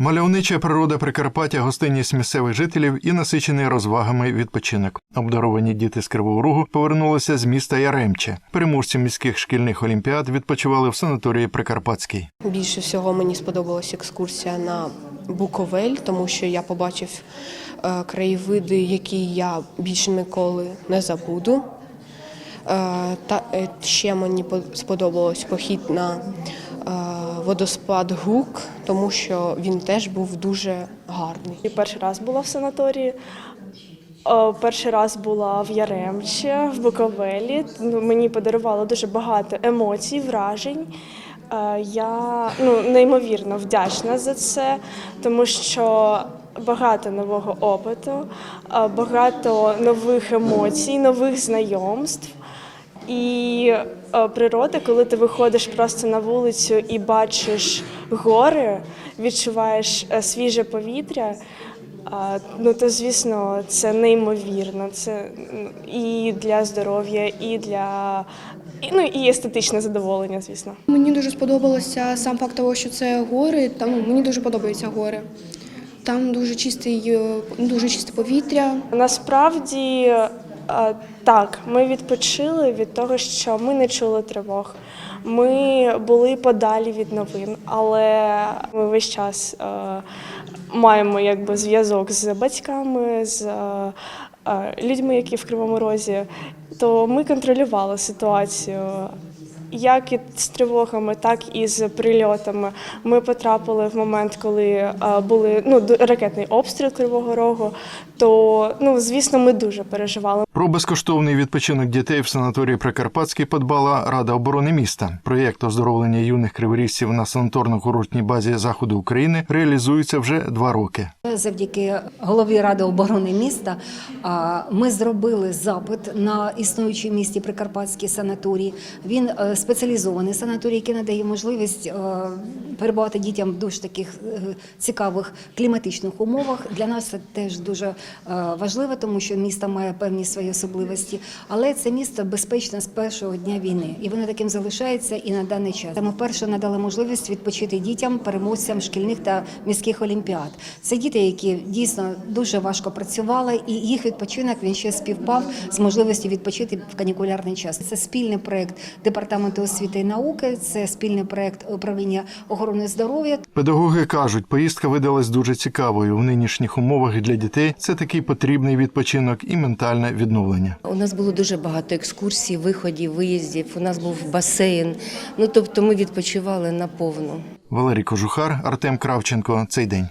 Мальовнича природа Прикарпаття, гостинність місцевих жителів і насичений розвагами відпочинок. Обдаровані діти з Кривого Рогу повернулися з міста Яремче. Переможці міських шкільних олімпіад відпочивали в санаторії Прикарпатський. Більше всього мені сподобалася екскурсія на Буковель, тому що я побачив е, краєвиди, які я більше ніколи не забуду. Е, Та е, ще мені по- сподобалось похід на водоспад Гук, тому що він теж був дуже гарний. І перший раз була в санаторії. О, Перший раз була в Яремчі, в Буковелі. Ну, Мені подарувало дуже багато емоцій, вражень. Е, Я ну, неймовірно вдячна за це, тому що багато нового опиту, е, багато нових емоцій, нових знайомств. І е, природа, коли ти виходиш просто на вулицю і бачиш гори, відчуваєш е, свіже повітря. а, Ну, то звісно, це неймовірно. Це і для здоров'я, і для і, ну, і естетичне задоволення, звісно. Мені дуже сподобалося сам факт того, що це гори. Там ну, мені дуже подобаються гори. Там дуже чистий, е, дуже чисте повітря. Насправді е, так, ми відпочили від того, що ми не чули тривог. Ми були подалі від новин, але ми весь час е, маємо якби зв'язок з батьками, з е, е, людьми, які в Кривому Розі. То ми контролювали ситуацію. Як і з тривогами, так і з прильотами. Ми потрапили в момент, коли були ну ракетний обстріл Кривого Рогу. То ну звісно, ми дуже переживали. Про безкоштовний відпочинок дітей в санаторії Прикарпатський подбала Рада оборони міста. Проєкт оздоровлення юних криворіжців на санаторно-курортній базі заходу України реалізується вже два роки. Завдяки голові ради оборони міста ми зробили запит на існуючий в місті Прикарпатський санаторій. Він е, спеціалізований санаторій, який надає можливість е, перебувати дітям в дуже таких е, цікавих кліматичних умовах. Для нас це теж дуже е, важливо, тому що місто має певні свої особливості. Але це місто безпечне з першого дня війни, і воно таким залишається і на даний час. Ми вперше надали можливість відпочити дітям, переможцям шкільних та міських олімпіад. Це діти, які дійсно дуже важко працювали, і їх відпочинок він ще співпав з можливістю відпочити в канікулярний час. Це спільний проект департаменту освіти і науки, це спільний проект управління охорони здоров'я. Педагоги кажуть, поїздка видалась дуже цікавою в нинішніх умовах для дітей. Це такий потрібний відпочинок і ментальне відновлення. У нас було дуже багато екскурсій, виходів, виїздів. У нас був басейн. Ну тобто ми відпочивали наповну. Валерій Кожухар, Артем Кравченко. Цей день.